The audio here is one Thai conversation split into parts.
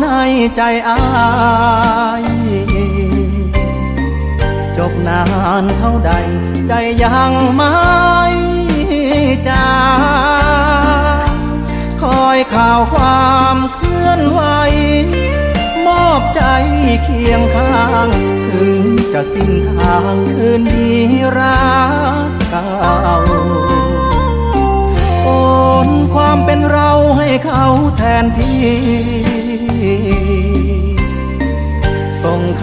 ในใจอายจบนานเท่าใด ใจยังไม่จางคอยข่าวความเคลื่อนไหว มอบใจเคียงข้าง ถึงจะสิ้นทางคืนดีรักเก่าโอนความเป็นเราให้เขาแทนที่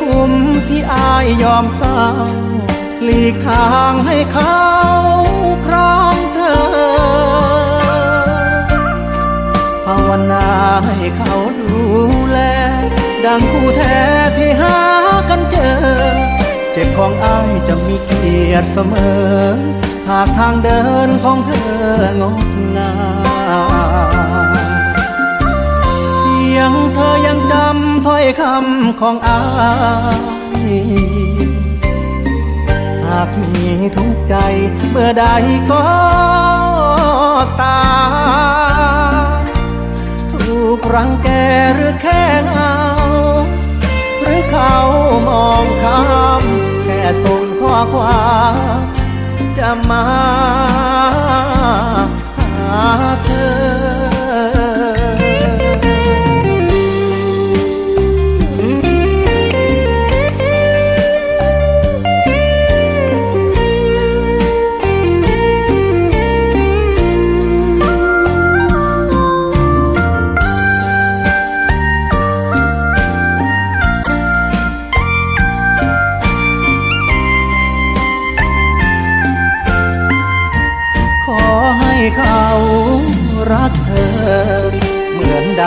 คุ้มที่อายยอมเศร้าหลีกทางให้เขาครองเธอ ภาวนาให้เขาดูแล ดังคู่แท้ที่หากันเจอ เจ็บของอายจะมีเกียรติเสมอ หากทางเดินของเธองดงามเพียงเธอยัง อยคำของอายหากมีทุกใจเมื่อใดก็ตา ถูกรังแกหรือแค่เงาหรือเขามองข้ามแค่ส่งข้อความจะมาหาเธอ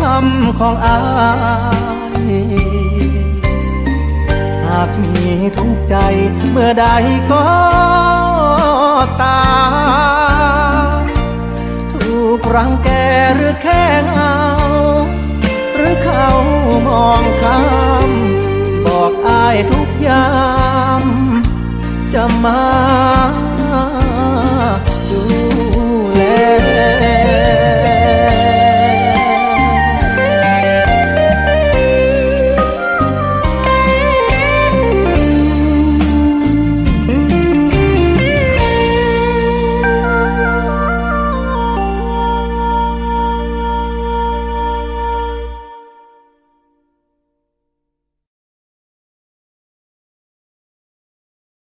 คำของอายหากมีทุกใจเมื่อใดก็ตามถูกรังแกหรือแค่เงาหรือเขามองข้ามบอกอายทุกยามจะมา